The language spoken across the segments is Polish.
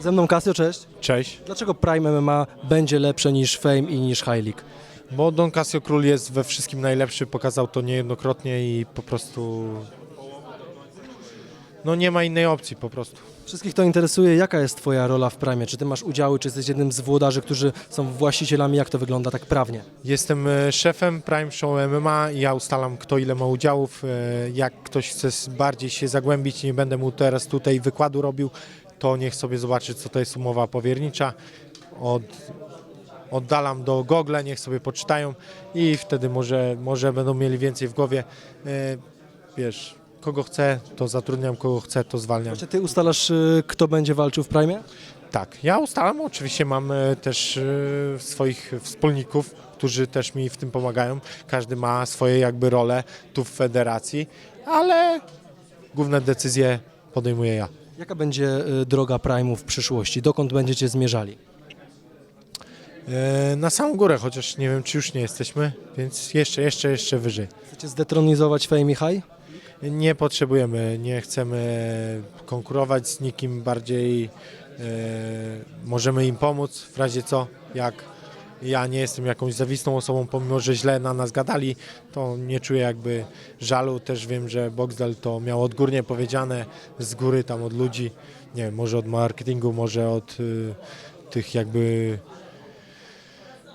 Ze mną Casio, cześć. Cześć. Dlaczego Prime MMA będzie lepsze niż Fame i niż High League? Bo Don Casio Król jest we wszystkim najlepszy, pokazał to niejednokrotnie i po prostu... No nie ma innej opcji po prostu. Wszystkich to interesuje, jaka jest Twoja rola w Prime? Czy Ty masz udziały, czy jesteś jednym z włodarzy, którzy są właścicielami, jak to wygląda tak prawnie? Jestem e, szefem Prime Show MMA i ja ustalam kto ile ma udziałów. E, Jak ktoś chce s- bardziej się zagłębić, nie będę mu teraz tutaj wykładu robił, to niech sobie zobaczy co to jest umowa powiernicza. Od, oddalam do Google, niech sobie poczytają i wtedy może, może będą mieli więcej w głowie. E, Wiesz, kogo chcę, to zatrudniam, kogo chcę, to zwalniam. Czy Ty ustalasz, y, kto będzie walczył w Prime? Tak, ja ustalam, oczywiście mam e, też e, swoich wspólników, którzy też mi w tym pomagają. Każdy ma swoje jakby role tu w federacji, ale główne decyzje podejmuję ja. Jaka będzie y, droga Prime'u w przyszłości? Dokąd będziecie zmierzali? E, Na samą górę, chociaż nie wiem, czy już nie jesteśmy, więc jeszcze, jeszcze, jeszcze wyżej. Chcecie zdetronizować Fame High? Nie potrzebujemy, nie chcemy konkurować z nikim bardziej. E, możemy im pomóc w razie co, jak ja nie jestem jakąś zawistą osobą, pomimo że źle na nas gadali, to nie czuję jakby żalu. Też wiem, że Boxdel to miał odgórnie powiedziane z góry tam od ludzi, nie wiem, może od marketingu, może od y, tych jakby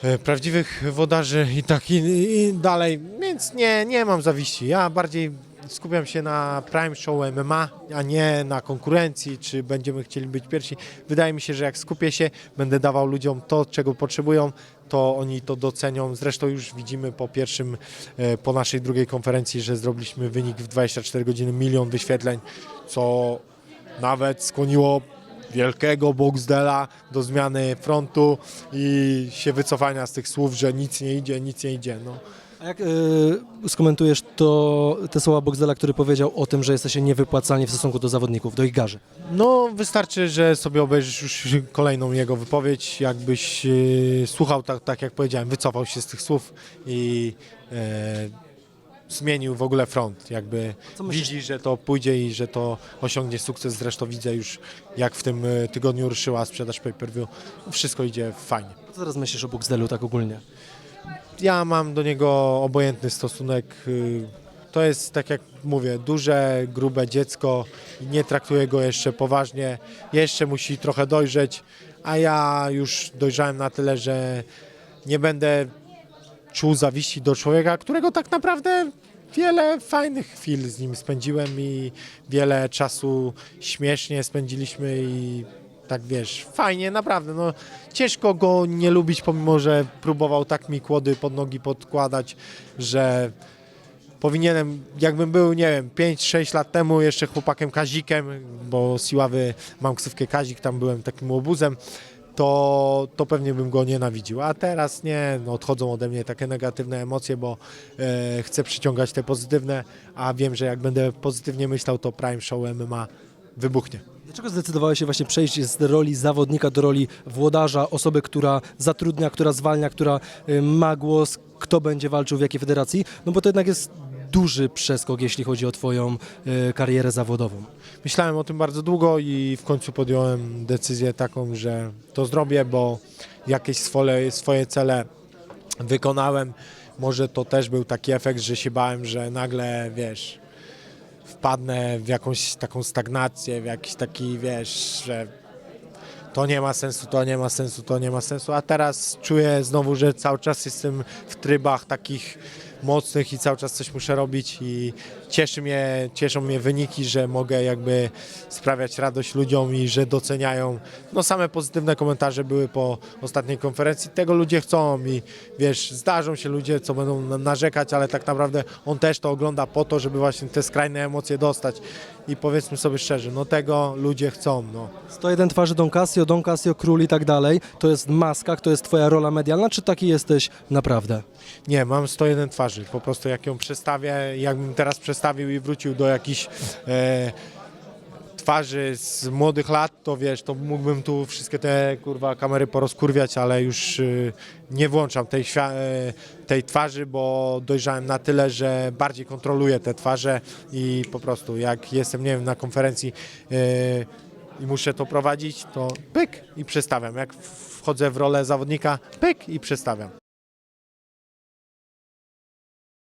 e, prawdziwych wodarzy i tak i, i dalej, więc nie, nie mam zawiści. Ja bardziej skupiam się na Prime Show MMA, a nie na konkurencji, czy będziemy chcieli być pierwsi. Wydaje mi się, że jak skupię się, będę dawał ludziom to, czego potrzebują, to oni to docenią. Zresztą już widzimy po pierwszym, e, po naszej drugiej konferencji, że zrobiliśmy wynik w 24 godziny, milion wyświetleń, co nawet skłoniło wielkiego Boxdela do zmiany frontu i się wycofania z tych słów, że nic nie idzie, nic nie idzie. No. A jak y, skomentujesz to, te słowa Boxdela, który powiedział o tym, że jesteście niewypłacalni w stosunku do zawodników, do ich garzy? No, wystarczy, że sobie obejrzysz już kolejną jego wypowiedź. Jakbyś e, słuchał, tak, tak jak powiedziałem, wycofał się z tych słów i e, zmienił w ogóle front. Jakby Co myślisz? widzi, że to pójdzie i że to osiągnie sukces. Zresztą widzę już, jak w tym tygodniu ruszyła sprzedaż pay-per-view. Wszystko idzie fajnie. Co teraz myślisz o Boxdelu tak ogólnie? Ja mam do niego obojętny stosunek. y, To jest, tak jak mówię, duże, grube dziecko nie traktuję go jeszcze poważnie. Jeszcze musi trochę dojrzeć, a ja już dojrzałem na tyle, że nie będę czuł zawiści do człowieka, którego tak naprawdę wiele fajnych chwil z nim spędziłem i wiele czasu śmiesznie spędziliśmy i tak wiesz, fajnie, naprawdę, no ciężko go nie lubić, pomimo, że próbował tak mi kłody pod nogi podkładać, że powinienem, jakbym był, nie wiem, 5-6 lat temu jeszcze chłopakiem Kazikiem, bo Siławy mam ksywkę Kazik, tam byłem takim łobuzem, to, to pewnie bym go nienawidził. A teraz nie, no odchodzą ode mnie takie negatywne emocje, bo e, chcę przyciągać te pozytywne, a wiem, że jak będę pozytywnie myślał, to Prime Show MMA wybuchnie. Dlaczego zdecydowałeś się właśnie przejść z roli zawodnika do roli włodarza, osoby, która zatrudnia, która zwalnia, która y, ma głos, kto będzie walczył w jakiej federacji? No bo to jednak jest duży przeskok, jeśli chodzi o Twoją y, karierę zawodową. Myślałem o tym bardzo długo i w końcu podjąłem decyzję taką, że to zrobię, bo jakieś swoje, swoje cele wykonałem. Może to też był taki efekt, że się bałem, że nagle, wiesz, wpadnę w jakąś taką stagnację, w jakiś taki, wiesz, że to nie ma sensu, to nie ma sensu, to nie ma sensu, a teraz czuję znowu, że cały czas jestem w trybach takich mocnych i cały czas coś muszę robić i cieszy mnie, cieszą mnie wyniki, że mogę jakby sprawiać radość ludziom i że doceniają. No same pozytywne komentarze były po ostatniej konferencji, tego ludzie chcą i wiesz, zdarzą się ludzie, co będą na- narzekać, ale tak naprawdę on też to ogląda po to, żeby właśnie te skrajne emocje dostać i powiedzmy sobie szczerze, no tego ludzie chcą, no. 101 twarzy Don Casio, Don Casio, Król i tak dalej. To jest maska, to jest Twoja rola medialna, czy taki jesteś naprawdę? Nie, mam 101 twarzy. Po prostu jak ją przestawię, jakbym teraz przestawił i wrócił do jakichś e, twarzy z młodych lat, to wiesz, to mógłbym tu wszystkie te kurwa kamery porozkurwiać, ale już e, nie włączam tej, e, tej twarzy, bo dojrzałem na tyle, że bardziej kontroluję te twarze i po prostu jak jestem, nie wiem, na konferencji e, i muszę to prowadzić, to pyk i przestawiam. Jak wchodzę w rolę zawodnika, pyk i przestawiam.